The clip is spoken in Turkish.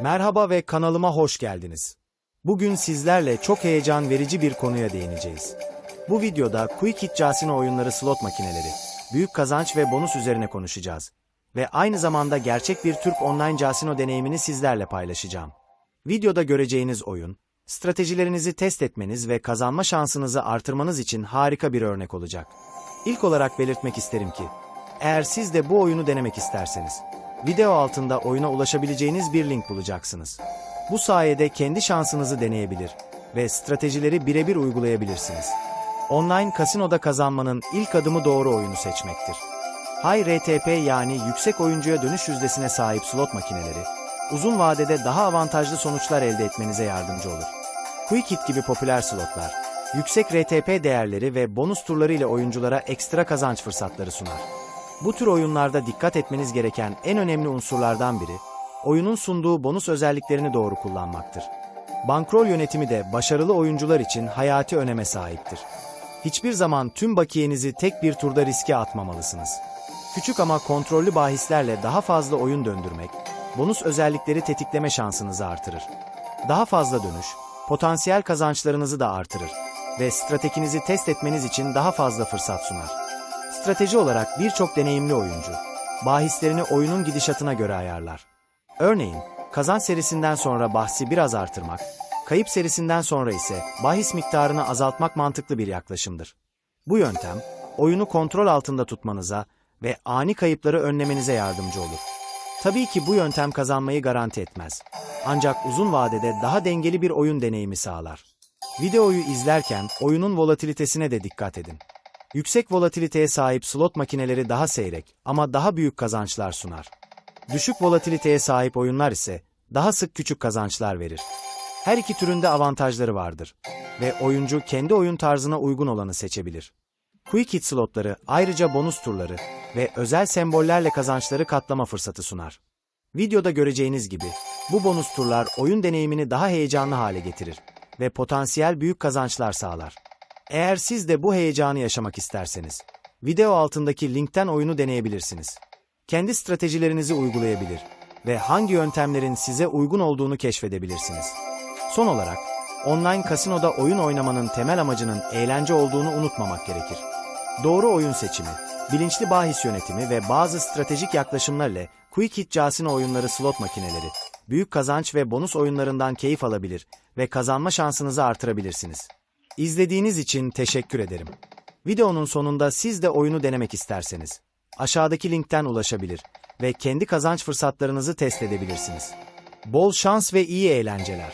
Merhaba ve kanalıma hoş geldiniz. Bugün sizlerle çok heyecan verici bir konuya değineceğiz. Bu videoda Quick Hit Casino oyunları slot makineleri, büyük kazanç ve bonus üzerine konuşacağız. Ve aynı zamanda gerçek bir Türk online casino deneyimini sizlerle paylaşacağım. Videoda göreceğiniz oyun, stratejilerinizi test etmeniz ve kazanma şansınızı artırmanız için harika bir örnek olacak. İlk olarak belirtmek isterim ki, eğer siz de bu oyunu denemek isterseniz, video altında oyuna ulaşabileceğiniz bir link bulacaksınız. Bu sayede kendi şansınızı deneyebilir ve stratejileri birebir uygulayabilirsiniz. Online kasinoda kazanmanın ilk adımı doğru oyunu seçmektir. High RTP yani yüksek oyuncuya dönüş yüzdesine sahip slot makineleri, uzun vadede daha avantajlı sonuçlar elde etmenize yardımcı olur. Quick Hit gibi popüler slotlar, yüksek RTP değerleri ve bonus turları ile oyunculara ekstra kazanç fırsatları sunar. Bu tür oyunlarda dikkat etmeniz gereken en önemli unsurlardan biri, oyunun sunduğu bonus özelliklerini doğru kullanmaktır. Bankroll yönetimi de başarılı oyuncular için hayati öneme sahiptir. Hiçbir zaman tüm bakiyenizi tek bir turda riske atmamalısınız. Küçük ama kontrollü bahislerle daha fazla oyun döndürmek, bonus özellikleri tetikleme şansınızı artırır. Daha fazla dönüş, potansiyel kazançlarınızı da artırır ve stratejinizi test etmeniz için daha fazla fırsat sunar. Strateji olarak birçok deneyimli oyuncu, bahislerini oyunun gidişatına göre ayarlar. Örneğin, kazanç serisinden sonra bahsi biraz artırmak, kayıp serisinden sonra ise bahis miktarını azaltmak mantıklı bir yaklaşımdır. Bu yöntem, oyunu kontrol altında tutmanıza ve ani kayıpları önlemenize yardımcı olur. Tabii ki bu yöntem kazanmayı garanti etmez. Ancak uzun vadede daha dengeli bir oyun deneyimi sağlar. Videoyu izlerken oyunun volatilitesine de dikkat edin. Yüksek volatiliteye sahip slot makineleri daha seyrek ama daha büyük kazançlar sunar. Düşük volatiliteye sahip oyunlar ise daha sık küçük kazançlar verir. Her iki türünde avantajları vardır ve oyuncu kendi oyun tarzına uygun olanı seçebilir. Quick Hit slotları ayrıca bonus turları ve özel sembollerle kazançları katlama fırsatı sunar. Videoda göreceğiniz gibi bu bonus turlar oyun deneyimini daha heyecanlı hale getirir ve potansiyel büyük kazançlar sağlar. Eğer siz de bu heyecanı yaşamak isterseniz, video altındaki linkten oyunu deneyebilirsiniz. Kendi stratejilerinizi uygulayabilir ve hangi yöntemlerin size uygun olduğunu keşfedebilirsiniz. Son olarak, online kasinoda oyun oynamanın temel amacının eğlence olduğunu unutmamak gerekir. Doğru oyun seçimi, bilinçli bahis yönetimi ve bazı stratejik yaklaşımlar ile Quick Hit Casino oyunları slot makineleri, büyük kazanç ve bonus oyunlarından keyif alabilir ve kazanma şansınızı artırabilirsiniz. İzlediğiniz için teşekkür ederim. Videonun sonunda siz de oyunu denemek isterseniz aşağıdaki linkten ulaşabilir ve kendi kazanç fırsatlarınızı test edebilirsiniz. Bol şans ve iyi eğlenceler.